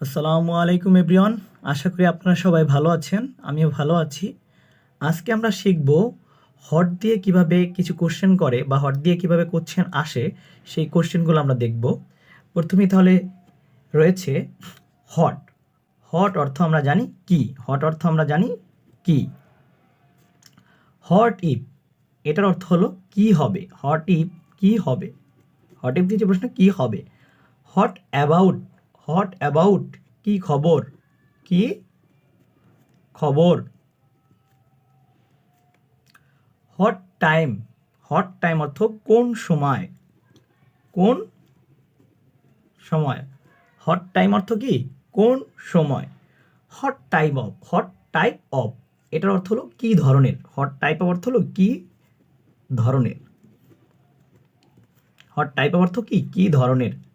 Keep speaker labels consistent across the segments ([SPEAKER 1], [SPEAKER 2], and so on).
[SPEAKER 1] আসসালামু আলাইকুম এভরিওয়ান। আশা করি আপনারা সবাই ভালো আছেন, আমিও ভালো আছি। আজকে আমরা শিখব হট দিয়ে কীভাবে কিছু কোশ্চেন করে বা হট দিয়ে কীভাবে কোশ্চেন আসে, সেই কোশ্চেনগুলো আমরা দেখব। প্রথমেই তাহলে রয়েছে হট হট অর্থ আমরা জানি কি? হট অর্থ আমরা জানি কি? হট ইফ এটার অর্থ হলো কি হবে? হট ইফ কি হবে? হট ইফ দিয়ে প্রশ্ন, কি হবে? হট অ্যাবাউট হট অ্যাবাউট কি খবর? কি খবর? হট টাইম হট টাইম অর্থ কোন সময়? কোন সময়? হট টাইম অর্থ কি? কোন সময়? Hot type of, hot type of. এটার অর্থ হলো কি ধরনের? হট টাইপ অফ অর্থ হলো কি ধরনের? হট টাইপ অফ অর্থ কি? কি ধরনের?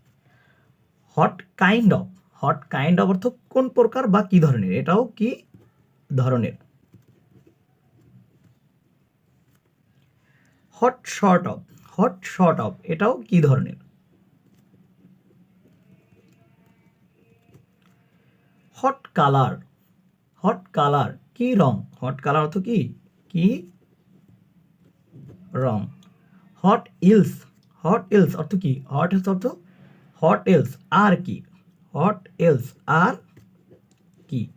[SPEAKER 1] Hot kind of hot kind of অর্থ কোন প্রকার বা কি ধরনের? এটাও কি ধরনের? Hot sort of hot sort of এটাও কি ধরনের? হট কালার হট কালার কি রং? হট কালার অর্থ কি? কি রং? হট ইলস হট ইলস অর্থ কি? হট ইলস অর্থ হট এলস আর কি হট এলস আর কি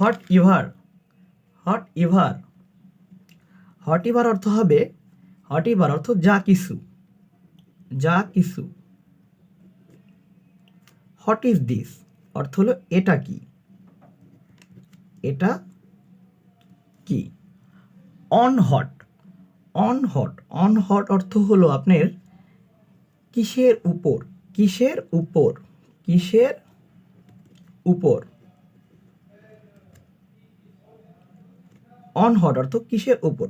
[SPEAKER 1] whatever whatever whatever অর্থ হবে হট ইভার অর্থ যা কিছু। যা কিছু। হট ইজ দিস অর্থ হলো এটা কি? এটা কি? On hot on hot on hot অর্থ হলো আপনার কিসের উপর কিসের উপর কিসের উপর। অন হট অর্থ কিসের উপর।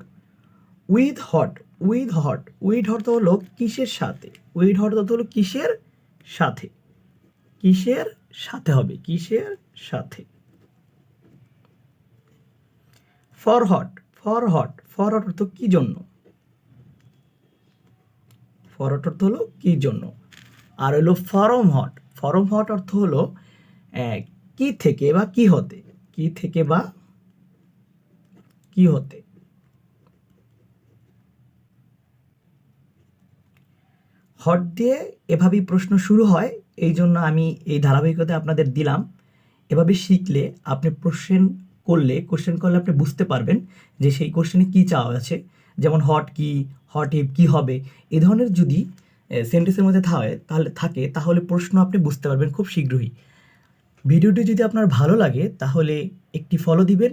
[SPEAKER 1] With hot with hot, with অর্থ হলো কিসের সাথে, উইথ হট অর্থ হলো কিসের সাথে কিসের সাথে হবে, কিসের সাথে। For hot for hot for hot অর্থ কি জন্য? হট অর্থ হলো কি জন্য? আর হলো ফরম হট। ফরম হট অর্থ হলো কি থেকে বা কি হতে? কি থেকে বা কি হতে? হট দিয়ে এভাবেই প্রশ্ন শুরু হয়, এই জন্য আমি এই ধারাবাহিকতা আপনাদের দিলাম। এভাবে শিখলে, আপনি কোশ্চেন করলে কোশ্চেন করলে আপনি বুঝতে পারবেন যে সেই কোশ্চেনে কী চাওয়া আছে। যেমন হট কি হট ইফ কী হবে, এ ধরনের যদি সেন্টেন্সের মধ্যে থাকে তাহলে থাকে, তাহলে প্রশ্ন আপনি বুঝতে পারবেন খুব শীঘ্রই। ভিডিওটি যদি আপনার ভালো লাগে, তাহলে একটি ফলো দিবেন